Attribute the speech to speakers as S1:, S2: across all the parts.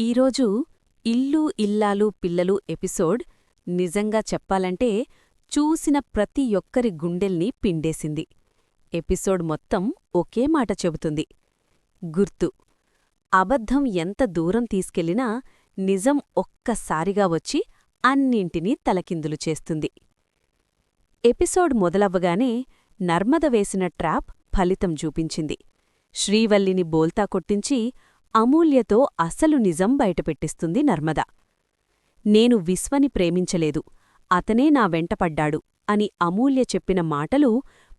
S1: ఈరోజు ఇల్లు ఇల్లాలు పిల్లలు ఎపిసోడ్ నిజంగా చెప్పాలంటే చూసిన ప్రతి ఒక్కరి గుండెల్ని పిండేసింది. ఎపిసోడ్ మొత్తం ఒకే మాట చెబుతుంది. గుర్తు. అబద్ధం ఎంత దూరం తీసుకెళ్ళినా నిజం ఒక్కసారిగా వచ్చి అన్నింటినీ తలకిందులు చేస్తుంది. ఎపిసోడ్ మొదలవ్వగానే నర్మద వేసిన ట్రాప్ ఫలితం చూపించింది. శ్రీవల్లిని బోల్తా కొట్టించి అమూల్యతో అసలు నిజం బయటపెట్టిస్తుంది నర్మద. నేను విశ్వని ప్రేమించలేదు. అతనే నా వెంటపడ్డాడు అని అమూల్య చెప్పిన మాటలు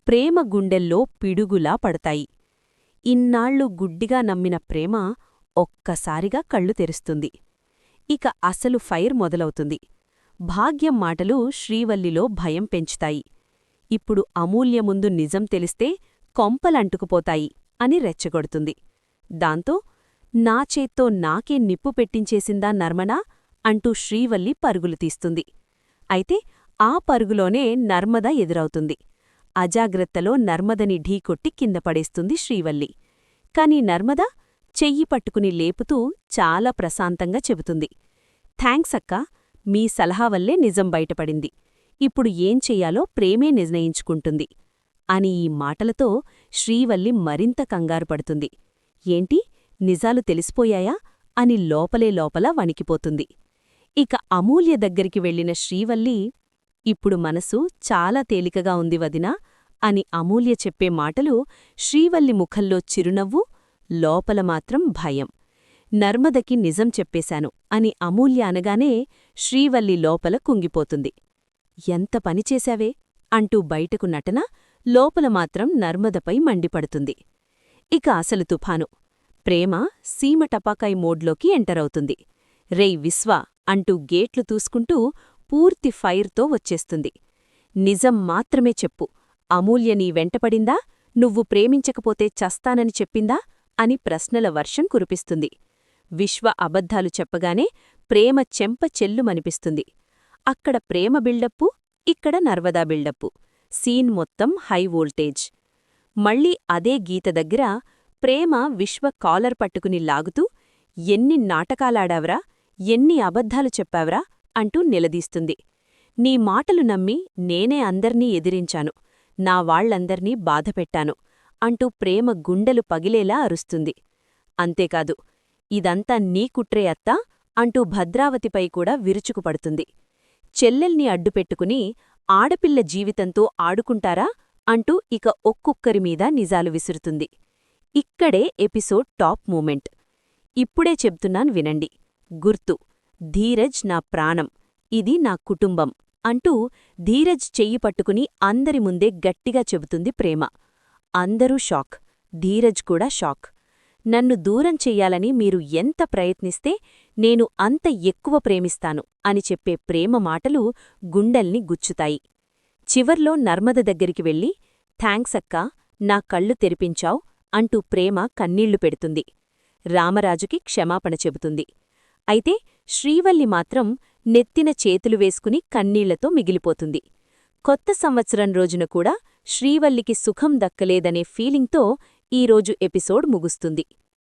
S1: ప్రేమ గుండెల్లో పిడుగులా పడతాయి. ఇన్నాళ్ళు గుడ్డిగా నమ్మిన ప్రేమ ఒక్కసారిగా కళ్ళు తెరుస్తుంది. ఇక అసలు ఫైర్ మొదలవుతుంది. భాగ్యం మాటలు శ్రీవల్లిలో భయం పెంచుతాయి. ఇప్పుడు అమూల్య ముందు నిజం తెలిస్తే కొంపలంటుకుపోతాయి అని రెచ్చగొడుతుంది. దాంతో నా చేత్తో నాకే నిప్పు పెట్టించేసిందా నర్మనా అంటూ శ్రీవల్లి పరుగులు తీస్తుంది. అయితే ఆ పరుగులోనే నర్మద ఎదురవుతుంది. అజాగ్రత్తలో నర్మదని ఢీకొట్టి కింద పడేస్తుంది శ్రీవల్లి. కాని నర్మద చెయ్యి పట్టుకుని లేపుతూ చాలా ప్రశాంతంగా చెబుతుంది. థ్యాంక్స్ అక్కా మీ సలహా వల్లే నిజం బయటపడింది. ఇప్పుడు ఏం చెయ్యాలో ప్రేమే నిర్ణయించుకుంటుంది అని ఈ మాటలతో శ్రీవల్లి మరింత కంగారు పడుతుంది. ఏంటి? నిజాలు తెలిసిపోయాయా అని లోపలే లోపల వణికిపోతుంది. ఇక అమూల్య దగ్గరికి వెళ్ళిన శ్రీవల్లి ఇప్పుడు మనసు చాలా తేలికగా ఉంది వదినా అని అమూల్య చెప్పే మాటలు శ్రీవల్లి ముఖంలో చిరునవ్వు లోపల మాత్రం భయం. నర్మదకి నిజం చెప్పేశాను అని అమూల్య అనగానే శ్రీవల్లి లోపల కుంగిపోతుంది. ఎంత పనిచేశావే అంటూ బయటకు నటన లోపల మాత్రం నర్మదపై మండిపడుతుంది. ఇక అసలు తుఫాను. ప్రేమ సీమ టపాకాయ్ మోడ్లోకి ఎంటరవుతుంది రేయ్ విశ్వ అంటూ గేట్లు తూసుకుంటూ పూర్తి ఫైర్తో వచ్చేస్తుంది. నిజం మాత్రమే చెప్పు. అమూల్య నీ వెంటపడిందా? నువ్వు ప్రేమించకపోతే చస్తానని చెప్పిందా? అని ప్రశ్నల వర్షం కురిపిస్తుంది. విశ్వ అబద్ధాలు చెప్పగానే ప్రేమ చెంప చెల్లుమనిపిస్తుంది. అక్కడ ప్రేమ బిల్డప్పు ఇక్కడ నర్వదా బిల్డప్పు. సీన్ మొత్తం హై వోల్టేజ్. మళ్ళీ అదే గీత దగ్గర ప్రేమ విశ్వ కాలర్ పట్టుకుని లాగుతూ ఎన్ని నాటకాలాడావ్రా ఎన్ని అబద్ధాలు చెప్పావ్రా అంటూ నిలదీస్తుంది. నీ మాటలు నమ్మి నేనే అందర్నీ ఎదిరించాను నా వాళ్ళందర్నీ బాధపెట్టాను అంటూ ప్రేమ గుండెలు పగిలేలా అరుస్తుంది. అంతేకాదు ఇదంతా నీ కుట్రే అత్తా అంటూ భద్రావతిపై కూడా విరుచుకుపడుతుంది. చెల్లెల్ని అడ్డుపెట్టుకుని ఆడపిల్ల జీవితంతో ఆడుకుంటారా అంటూ ఇక ఒక్కొక్కరి మీద నిజాలు విసురుతుంది. ఇక్కడే ఎపిసోడ్ టాప్ మూమెంట్. ఇప్పుడే చెప్తున్నాను వినండి. గుర్తు. ధీరజ్ నా ప్రాణం. ఇది నా కుటుంబం అంటూ ధీరజ్ చెయ్యి పట్టుకుని అందరి ముందే గట్టిగా చెబుతుంది ప్రేమ. అందరూ షాక్. ధీరజ్ కూడా షాక్. నన్ను దూరం చెయ్యాలని మీరు ఎంత ప్రయత్నిస్తే నేను అంత ఎక్కువ ప్రేమిస్తాను అని చెప్పే ప్రేమ మాటలు గుండెల్ని గుచ్చుతాయి. చివర్లో నర్మద దగ్గరికి వెళ్ళి థ్యాంక్స్ అక్కా నా కళ్ళు తెరిపించావ్. అంటూ ప్రేమ కన్నీళ్ళు పెడుతుంది. రామరాజుకి క్షమాపణ చెబుతుంది. అయితే శ్రీవల్లి మాత్రం నెత్తిన చేతులు వేసుకుని కన్నీళ్ళతో మిగిలిపోతుంది. కొత్త సంవత్సరం రోజున కూడా శ్రీవల్లికి సుఖం దక్కలేదనే ఫీలింగ్తో ఈరోజు ఎపిసోడ్ ముగుస్తుంది.